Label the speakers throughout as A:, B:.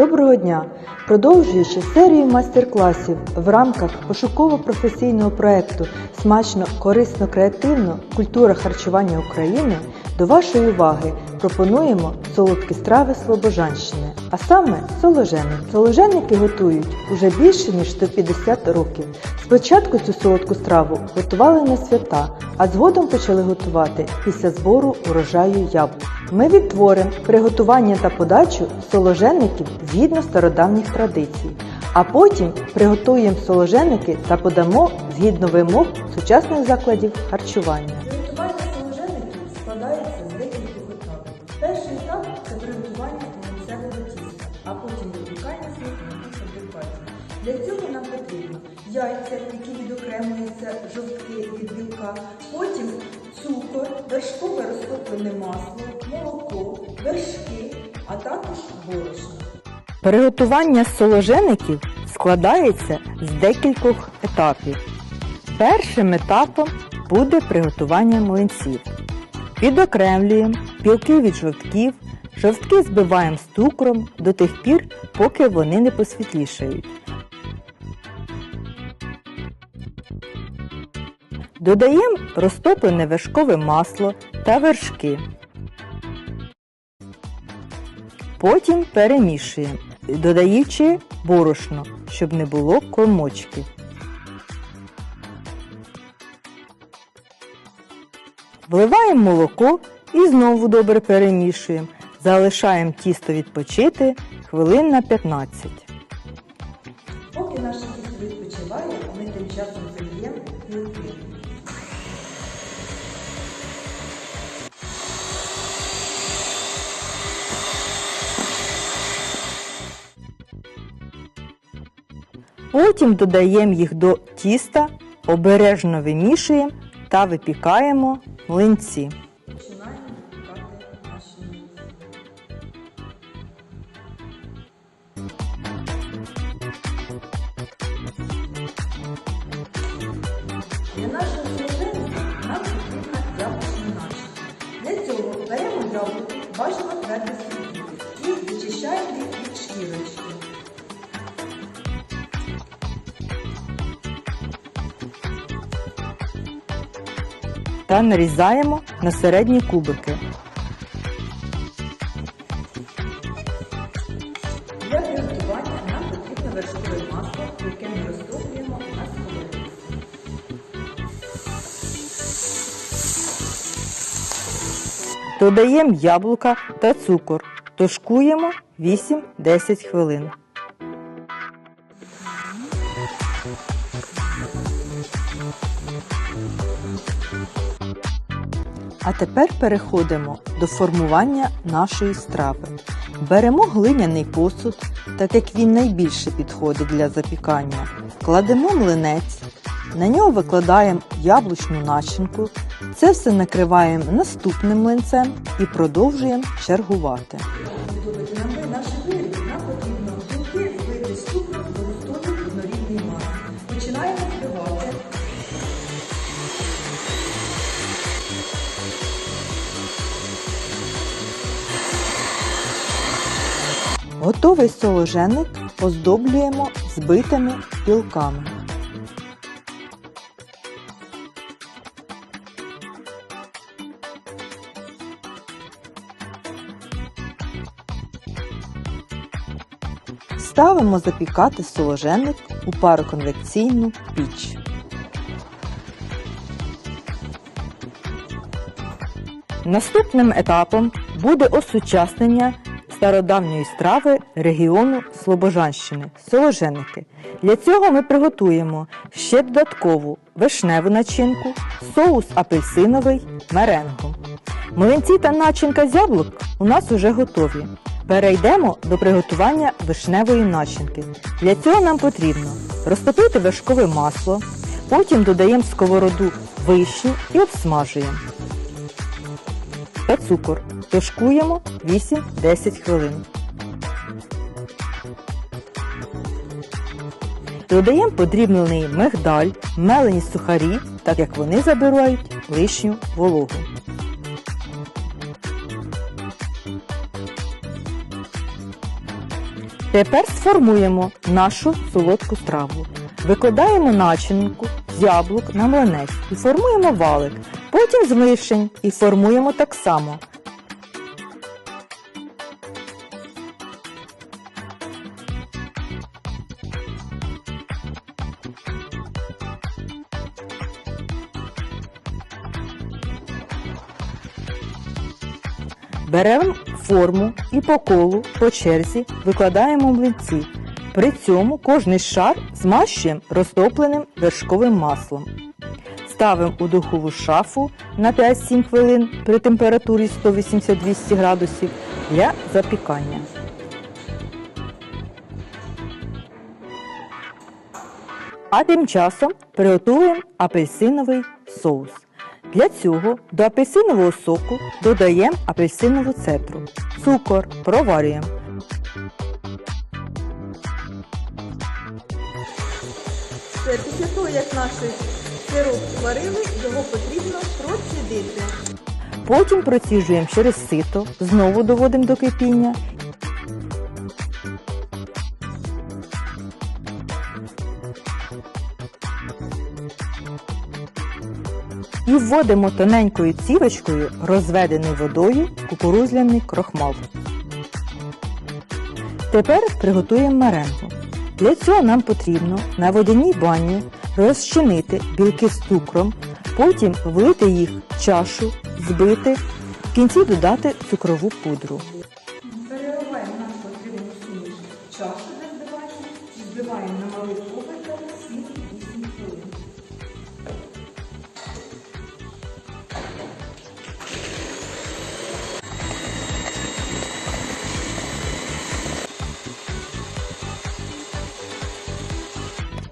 A: Доброго дня! Продовжуючи серію майстер-класів в рамках пошуково-професійного проєкту Смачно, корисно, креативно культура харчування України до вашої уваги пропонуємо солодкі страви Слобожанщини, а саме соложеники. Соложеники готують уже більше ніж 150 років. Спочатку цю солодку страву готували на свята, а згодом почали готувати після збору урожаю яблук. Ми відтворимо приготування та подачу соложеників згідно стародавніх традицій, а потім приготуємо соложеники та подамо згідно вимог сучасних закладів харчування.
B: Яйця, які відокремлюються жовтки від білка, потім цукор, вершкове розтоплене масло, молоко, вершки, а також борошно.
A: Приготування соложеників складається з декількох етапів. Першим етапом буде приготування млинців. Відокремлюємо білки від жовтків, жовтки збиваємо з цукром до тих пір, поки вони не посвітлішають. Додаємо розтоплене вершкове масло та вершки. Потім перемішуємо, додаючи борошно, щоб не було комочків. Вливаємо молоко і знову добре перемішуємо. Залишаємо тісто відпочити хвилин на 15. Потім додаємо їх до тіста, обережно вимішуємо та випікаємо млинці.
B: Починаємо випікати наші млинці. Для нашого соленика нам потрібна. Для цього беремо яблуко, бажано твердості і
A: та нарізаємо на середні кубики.
B: Для приготування нам потрібно вершкове масло, яке ми розтоплюємо на сковорідці.
A: Додаємо яблука та цукор. Тушкуємо 8-10 хвилин. А тепер переходимо до формування нашої страви. Беремо глиняний посуд, так як він найбільше підходить для запікання. Кладемо млинець, на нього викладаємо яблучну начинку. Це все накриваємо наступним млинцем і продовжуємо чергувати. Готовий соложеник оздоблюємо збитими білками. Ставимо запікати соложеник у пароконвекційну піч. Наступним етапом буде осучаснення стародавньої страви регіону Слобожанщини соложеники. Для цього ми приготуємо ще додаткову вишневу начинку, соус апельсиновий, меренгу. Млинці та начинка з яблук у нас уже готові. Перейдемо до приготування вишневої начинки. Для цього нам потрібно розтопити вершкове масло, потім додаємо сковороду вишню і обсмажуємо та цукор. Тушкуємо 8-10 хвилин. Додаємо подрібнений мигдаль, мелені сухарі, так як вони забирають лишню вологу. Тепер сформуємо нашу солодку страву. Викладаємо начинку з яблук на млинець і формуємо валик. Потім з вишень і формуємо так само. Беремо форму і по колу по черзі викладаємо млинці. При цьому кожний шар змащуємо розтопленим вершковим маслом. Ставимо у духову шафу на 5-7 хвилин при температурі 180-200 градусів для запікання. А тим часом приготуємо апельсиновий соус. Для цього до апельсинового соку додаємо апельсинову цедру, цукор, проварюємо.
B: Все, після того, як наш сироп зварили, його потрібно процідити.
A: Потім проціжуємо через сито, знову доводимо до кипіння. І вводимо тоненькою цівочкою розведений водою кукурузляний крохмал. Тепер приготуємо меренгу. Для цього нам потрібно на водяній бані розчинити білки з цукром, потім влити їх в чашу, збити, в кінці додати цукрову пудру.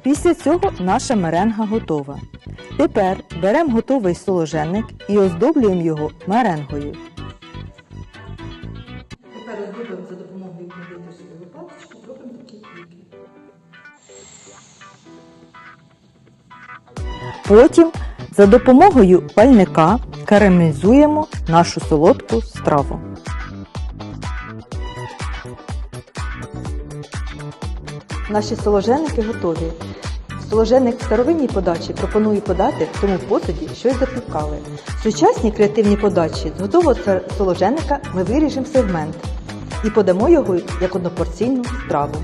A: Після цього наша меренга готова. Тепер беремо готовий соложенник і оздоблюємо його меренгою.
B: Тепер розробимо за допомогою кондитерської лопаточки, зробимо такі кульки.
A: Потім за допомогою пальника карамелізуємо нашу солодку страву. Наші соложеники готові. Соложеник в старовинній подачі пропоную подати в тому посуді, що й запікали. В сучасній креативній подачі з готового соложеника ми виріжемо сегмент і подамо його як однопорційну страву.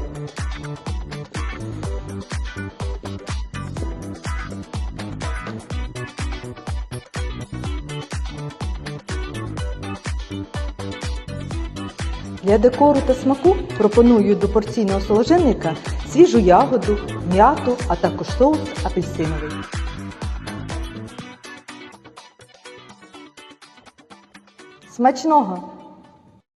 A: Для декору та смаку пропоную до порційного соложенника свіжу ягоду, м'яту, а також соус апельсиновий. Смачного!